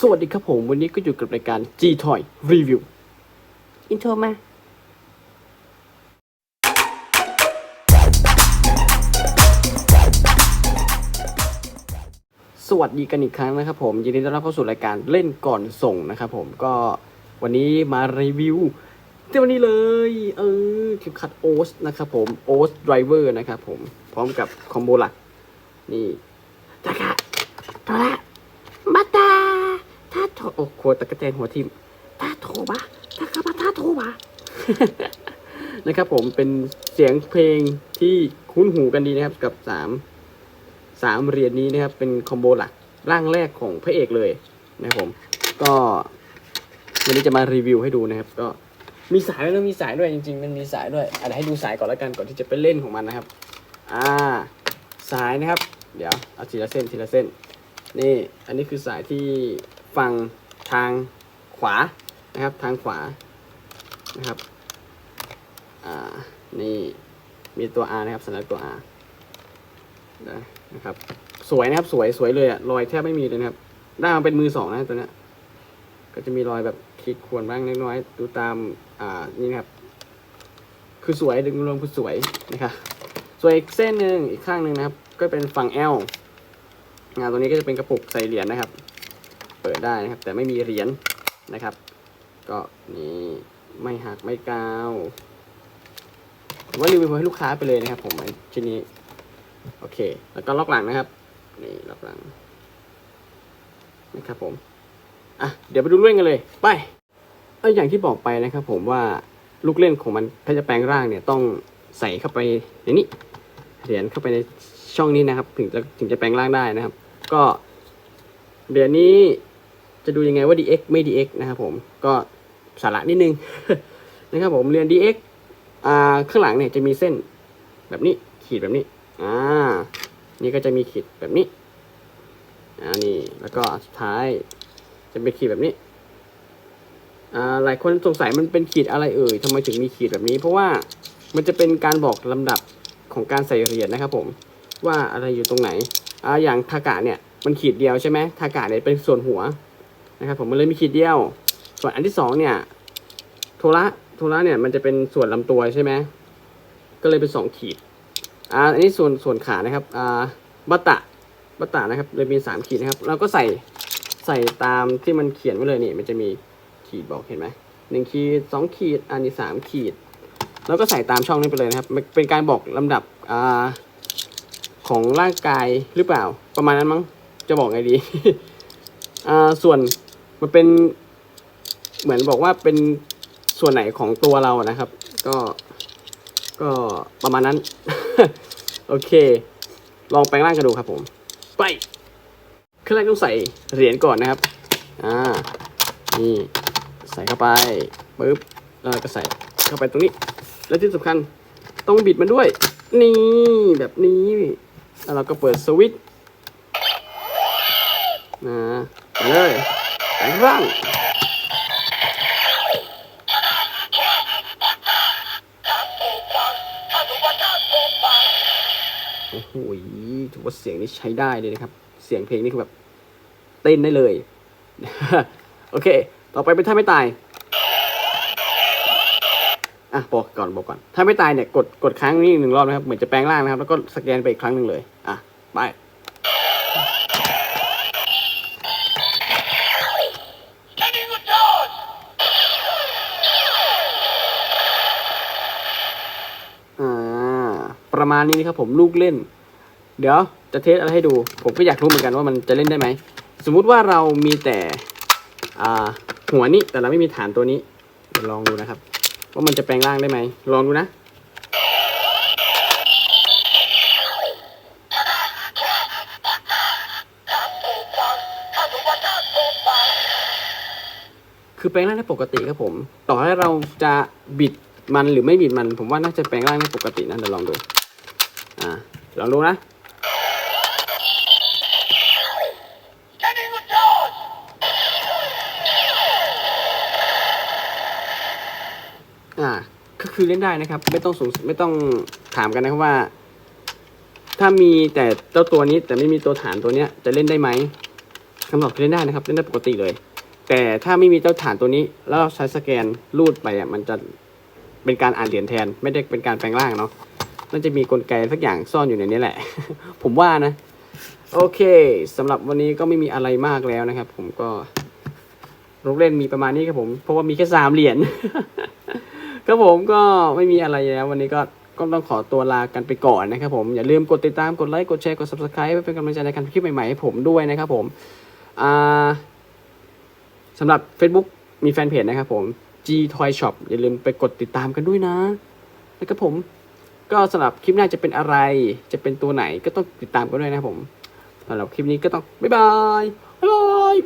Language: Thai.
สวัสดีครับผม วันนี้ก็อยู่กับรายการ G Toy Review อินโทรมา สวัสดีกันอีกครั้งนะครับผมยินดีต้อนรับเข้าสู่รายการเล่นก่อนส่งนะครับผมก็วันนี้มารีวิวที่วันนี้เลย เออเข็มขัดโอสนะครับผมโอสไดรเวอร์นะครับผมพร้อมกับคอมโบหลัก นี่ตะกะโทรละมาตาถ้า โอ้โคตรตะกะแตนหัวทิมถ้าโทรมาถ้ากะมาถ้าโทรมานะครับผมเป็นเสียงเพลงที่คุ้นหูกันดีนะครับกับสามสามเหรียญนี้นะครับ เป็นคอมโบหลักร่างแรกของพระเอกเลยนะครับผม ก็วันนี้จะมารีวิวให้ดูนะครับ ก็มีสายด้วยนะมีสายด้วยจริงๆ มันมีสายด้วยอาจจะให้ดูสายก่อนแล้วกันก่อนที่จะไปเล่นของมันนะครับ อ่า สายนะครับ เดี๋ยวเอาทีละเส้นทีละเส้น นี่ อันนี้คือสายที่ฝั่ง ทางขวานะครับทางขวานะครับอ่านี่มีตัว R นะครับสัญลักษณ์ตัว R นะนะครับสวยนะครับสวยสวยเลยอะรอยแทบไม่มีเลยนะครับได้มันเป็นมือสองนะตัวเนี้ยก็จะมีรอยแบบขีดข่วนบ้างเล็กน้อยดูตามอ่านี่นะครับ คือสวยดึงรวมคือสวยนะครับส่วนอีกเส้นหนึ่งอีกข้างหนึ่งนะครับ ก็เป็นฝั่ง L งานตัวนี้ก็จะเป็นกระปุกใส่เหรียญนะครับ ปิดได้นะครับ แต่ไม่มีเหรียญนะครับ ก็นี่ไม่หักไม่กาวผมว่ารีวิวให้ลูกค้าไปเลยนะครับ ผมไอ้ชิ้นนี้ โอเค แล้วก็ล็อกหลังนะครับ นี่ล็อกหลังนะครับผมอะเดี๋ยวไปดูเล่นกันเลยไปเอออย่างที่บอกไปนะครับ ผมว่าลูกเล่นของมันถ้าจะแปลงร่างเนี่ยต้องใส่เข้าไปในนี้เหรียญเข้าไปในช่องนี้นะครับ ถึงจะถึงจะแปลงร่างได้นะครับ ก็เหรียญนี้ จะดูยังไงว่า DX ไม่ DX นะครับผมก็สาระนิดนึงนะครับผมเรียญ DX อ่าข้างหลังเนี่ยจะมีเส้นแบบนี้ขีดแบบนี้อ่านี่ก็จะมีขีดแบบนี้อ่านี่แล้วก็สุดท้ายจะเป็นขีดแบบนี้อ่าหลายคนสงสัยมันเป็นขีดอะไรเอ่ยทำไมถึงมีขีดแบบนี้ เพราะว่ามันจะเป็นการบอกลำดับของการใส่เหรียญนะครับผมว่าอะไรอยู่ตรงไหนอ่าอย่างทากะเนี่ยมันขีดเดียวใช่ไหมทากะเนี่ยเป็นส่วนหัว นะครับผมมันเลยมีขีดเดียว ส่วนอันที่สองเนี่ยโทระโทระเนี่ยมันจะเป็นส่วนลำตัวใช่ไหมก็เลยเป็นสองขีดอ่าอันนี้ส่วนส่วนขานะครับอ่าบัตตะบัตตะนะครับเลยมีสามขีดนะครับเราก็ใส่ใส่ตามที่มันเขียนไว้เลยนี่มันจะมีขีดบอกเห็นไหมหนึ่งขีดสองขีดอันนี้สามขีด แล้วก็ใส่ตามช่องนี้ไปเลยนะครับเป็นการบอกลำดับอ่าของร่างกายหรือเปล่า ประมาณนั้นมั้งจะบอกไงดี อ่าส่วน มันเป็นเหมือนบอกว่าเป็นส่วนไหนของตัวเรานะครับ ก็ก็ประมาณนั้น โอเค ลองแปลงร่างกันดูครับผม ไปขั้นแรกต้องใส่เหรียญก่อนนะครับ อ่า นี่ใส่เข้าไปปึ๊บแล้วก็ใส่เข้าไปตรงนี้ และที่สำคัญต้องบิดมันด้วย นี่แบบนี้แล้วเราก็เปิดสวิตช์นะไปเลย ร่างโอ้โหถือว่าเสียงนี้ใช้ได้เลยนะครับ เสียงเพลงนี่คือแบบ เต้นได้เลย โอเค ต่อไปเป็นท่าไม่ตาย อะบอกก่อนบอกก่อน ถ้าไม่ตายเนี่ยกดกดครั้งนี้หนึ่งรอบนะครับ เหมือนจะแปลงร่างนะครับ แล้วก็สแกนไปอีกครั้งหนึ่งเลย อะ ไป ประมาณนี้นะครับผมลูกเล่น เดี๋ยวจะเทสอะไรให้ดู ผมก็อยากรู้เหมือนกันว่ามันจะเล่นได้ไหม สมมุติว่าเรามีแต่หัวนี้แต่เราไม่มีฐานตัวนี้เดี๋ยวลองดูนะครับ ว่ามันจะแปลงร่างได้ไหมลองดูนะคือแปลงร่างได้ปกติครับผม ต่อให้เราจะบิดมันหรือไม่บิดมัน ผมว่าน่าจะแปลงร่างได้ปกตินะเดี๋ยวลองดู อ่าลองดูนะอ่าก็คือเล่นได้นะครับ ไม่ต้องสงไม่ต้องถามกันนะครับว่า ถ้ามีแต่เจ้าตัวนี้แต่ไม่มีตัวฐานตัวเนี้ยจะเล่นได้ไหมคำตอบคือเล่นได้นะครับ เล่นได้ปกติเลย แต่ถ้าไม่มีเจ้าฐานตัวนี้ แล้วเราใช้สแกนรูดไปอะมันจะเป็นการอ่านเหรียญแทน ไม่ได้เป็นการแปลงร่างเนาะ น่าจะมีกลไกสักอย่างซ่อนอยู่ในนี้แหละ ผมว่านะ โอเคสำหรับวันนี้ก็ไม่มีอะไรมากแล้วนะครับ ผมก็ลูกเล่นมีประมาณนี้ครับผม เพราะว่ามีแค่สามเหรียญครับผมก็ไม่มีอะไรแล้ววันนี้ก็ก็ต้องขอตัวลากันไปก่อนนะครับผม อย่าลืมกดติดตามกดไลค์กดแชร์กด subscribe เพื่อเป็นกำลังใจในการคลิปใหม่ๆให้ผมด้วยนะครับผมอ่าสำหรับ Facebook มีแฟนเพจนะครับผม G Toy Shop อย่าลืมไปกดติดตามกันด้วยนะ นะครับผม ก็สำหรับคลิปหน้าจะเป็นอะไร จะเป็นตัวไหนก็ต้องติดตามกันด้วยนะครับผมสำหรับคลิปนี้ก็ต้องบ๊ายบายบ๊ายบาย